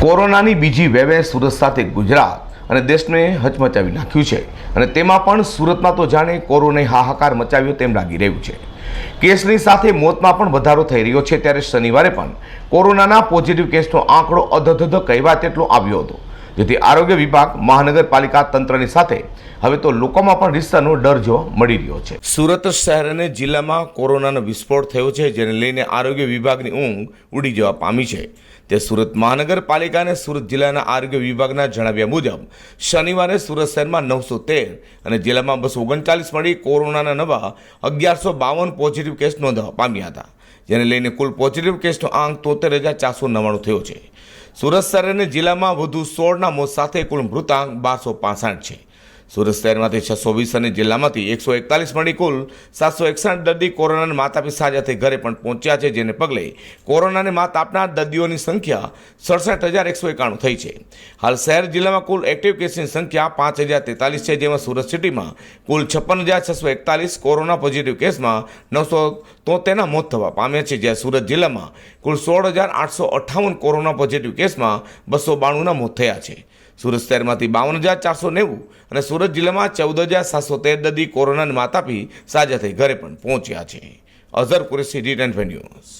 કોરોનાની બીજી વેવે સુરત સાથે ગુજરાત અને દેશને હચમચાવી નાખ્યું છે. અને તેમાં પણ સુરતમાં તો જાણે કોરોનાએ હાહાકાર મચાવ્યો તેમ લાગી રહ્યું છે. કેસની સાથે મોતમાં પણ વધારો થઈ રહ્યો છે, ત્યારે શનિવારે પણ કોરોનાના પોઝિટિવ કેસનો આંકડો અધધધ કહેવા તેટલો આવ્યો હતો. જેથી આરોગ્ય વિભાગ, મહાનગરપાલિકા તંત્રની સાથે હવે તો લોકોમાં પણ રિસ્તાનો ડર જોવા મળી રહ્યો છે. સુરત શહેર અને જિલ્લામાં કોરોનાનો વિસ્ફોટ થયો છે, જેને લઈને આરોગ્ય વિભાગની ઊંઘ ઉડી જવા પામી છે. તે સુરત મહાનગરપાલિકા અને સુરત જિલ્લાના આરોગ્ય વિભાગના જણાવ્યા મુજબ, શનિવારે સુરત શહેરમાં નવસો તેર અને જિલ્લામાં બસો ઓગણચાલીસ મળી કોરોનાના નવા અગિયારસો બાવન પોઝિટિવ કેસ નોંધવા પામ્યા હતા, જેને લઈને કુલ પોઝિટિવ કેસનો આંક તોતેર હજાર ચારસો નવ્વાણું થયો છે. સુરત શહેર અને જિલ્લામાં વધુ સોળના મોત સાથે કુલ મૃતાંક બારસો પાસઠ છે. સુરત શહેરમાંથી છસો વીસ અને જિલ્લામાંથી એકસો એકતાલીસ મળી કુલ સાતસો એકસઠ દર્દી કોરોનાને માત આપી સાજા ઘરે પણ પહોંચ્યા છે, જેને પગલે કોરોનાને માત આપનાર દર્દીઓની સંખ્યા સડસઠ હજાર એકસો એકાણું થઈ છે. હાલ શહેર જિલ્લામાં કુલ એક્ટિવ કેસની સંખ્યા પાંચ હજાર તેતાલીસ છે, જેમાં સુરત સિટીમાં કુલ છપ્પન હજાર છસો એકતાલીસ કોરોના પોઝિટિવ કેસમાં નવસો તોતેરના મોત થવા પામ્યા છે જ્યારે સુરત જિલ્લામાં કુલ સોળ હજાર આઠસો અઠ્ઠાવન કોરોના પોઝિટિવ કેસમાં બસો બાણુંના મોત થયા છે. સુરત શહેરમાંથી બાવન હજાર ચારસો નેવું અને સુરત જિલ્લામાં ચૌદ હજાર સાતસો તેર દર્દી કોરોનાને માત આપી સાજા થઈ ઘરે પણ પહોંચ્યા છે. Azhar Qureshi D News.